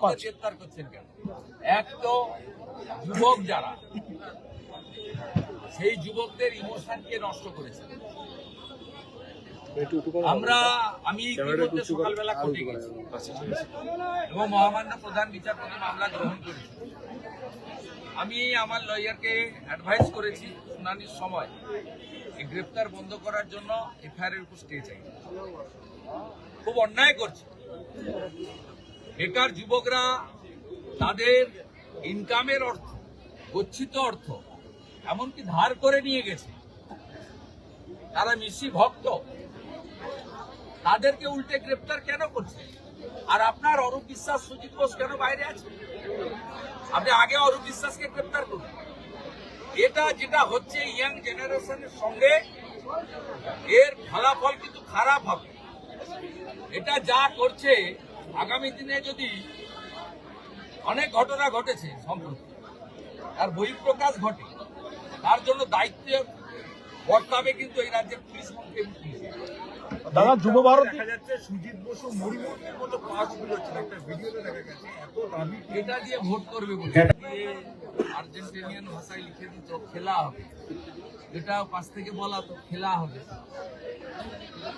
গ্রেপ্তার করছেন কেন? এক তো যুবক যারা সেই যুবকদের ইমোশনকে নষ্ট করেছে। আমরা আমি সকালবেলা কোর্টে গেছি। এবং মহামান্য প্রধান বিচারপতি মামলা গ্রহণ করেছি। আমি আমার লয়ারকে অ্যাডভাইস করেছি শুনানির সময় এই গ্রেপ্তার বন্ধ করার জন্য এফআইআর এর উপর স্টে চাই। খুব অন্যায় করছে। বেকার যুবকরা তাদের ইনকামের অর্থ, গচ্ছিত অর্থ, এমনকি ধার করে নিয়ে গেছে। তারা মিশি ভক্ত। তাদেরকে উল্টে গ্রেপ্তার কেন করছে? আর আপনার অরূপ বিশ্বাস সুজিত বোস কেন বাইরে আছে? আপনি আগে অরূপ বিশ্বাসকে গ্রেপ্তার করুন। এটা যেটা হচ্ছে ইয়াং জেনারেশনের সঙ্গে, এর ফলাফল কিন্তু খারাপ হবে। এটা যা করছে আগামী দিনে যদি অনেক ঘটনা ঘটেছে সম্প্রতি আর বহিঃপ্রকাশ ঘটে তার জন্য দায়িত্ব বর্তাবে কিন্তু এই রাজ্যের পুলিশ মন্ত্রী দাদা যুব ভারতী দেখা যাচ্ছে সুজিত বসু মরিমুখের মতো পাস একটা ভিডিওতে দেখা গেছে এত দামি এটা দিয়ে ভোট করবে বলে। এটা আর্জেন্টিনিয়ান ভাষায় লিখে দিত খেলা হবে। যেটা পাশ থেকে বলা তো খেলা হবে।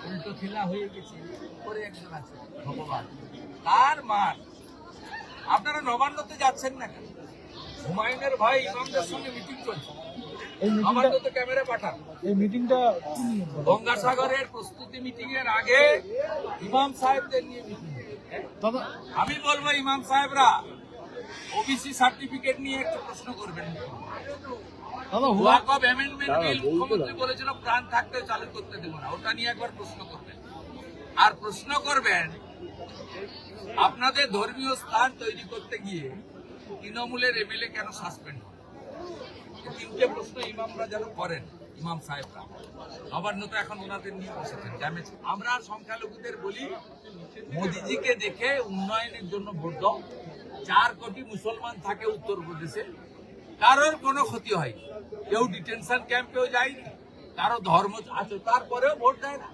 উল্টো খেলা হয়ে গেছে পরে একজন আছে ভগবান। তার মার আপনারা নবান্নতে যাচ্ছেন না কেন? হুমায়ুনের ভাই ইমামদের সঙ্গে মিটিং চলছে। মিটিংটা নবান্নতে ক্যামেরা পাঠান। এই মিটিংটা? গঙ্গাসাগরের প্রস্তুতি মিটিং এর আগে ইমাম সাহেবদের নিয়ে মিটিং দাদা আমি বলব ইমাম সাহেবরা ওবিসি সার্টিফিকেট নিয়ে একটু প্রশ্ন করবেন। দাদা অফ অ্যামেন্ডমেন্ট মুখ্যমন্ত্রী বলেছিল প্রাণ থাকতে চালু করতে দেবো না। ওটা নিয়ে একবার প্রশ্ন করবেন। আর প্রশ্ন করবেন আপনাদের ধর্মীয় স্থান তৈরি করতে গিয়ে তৃণমূলের এমএলএ কেন সাসপেন্ড তিনটে প্রশ্ন ইমামরা যেন করেন, ইমাম সাহেবরা। নবান্ন তো এখন ওনাদের নিয়ে বসেছেন ড্যামেজ আমরা সংখ্যালঘুদের বলি, মোদিজিকে দেখে উন্নয়নের জন্য ভোট দাও। চার কোটি মুসলমান থাকে উত্তরপ্রদেশে। কারোর কোনো ক্ষতি হয় কেউ ডিটেনশন ক্যাম্পেও যায়নি। কারও ধর্ম আছে, তারপরেও ভোট দেয় না।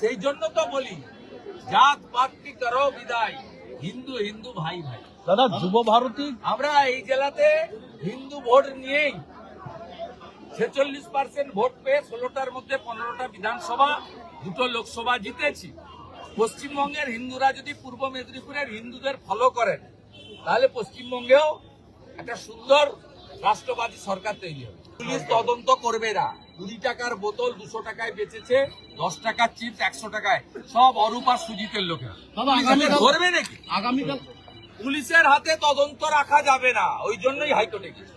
সেই জন্য তো বলি জাত পাত করো বিদায়? হিন্দু হিন্দু ভাই ভাই। দাদা যুব ভারতী? আমরা এই জেলাতে হিন্দু ভোট নিয়েই ছেচল্লিশ পার্সেন্ট ভোট পেয়ে ষোলোটার মধ্যে পনেরোটা বিধানসভা দুটো লোকসভা জিতেছি। পশ্চিমবঙ্গের হিন্দুরা যদি পূর্ব মেদিনীপুরের হিন্দুদের ফলো করেন তাহলে পশ্চিমবঙ্গেও একটা সুন্দর রাষ্ট্রবাদী সরকার তৈরি হবে। পুলিশ তদন্ত করবে না। কুড়ি টাকার বোতল দুশো টাকায় বেচেছে দশ টাকার চিপস একশো টাকায়। সব অরূপ আর সুজিতের লোকেরা। ধরবে নাকি? আগামীকাল পুলিশের হাতে তদন্ত রাখা যাবে না ওই জন্যই হাইকোর্টে গেছে।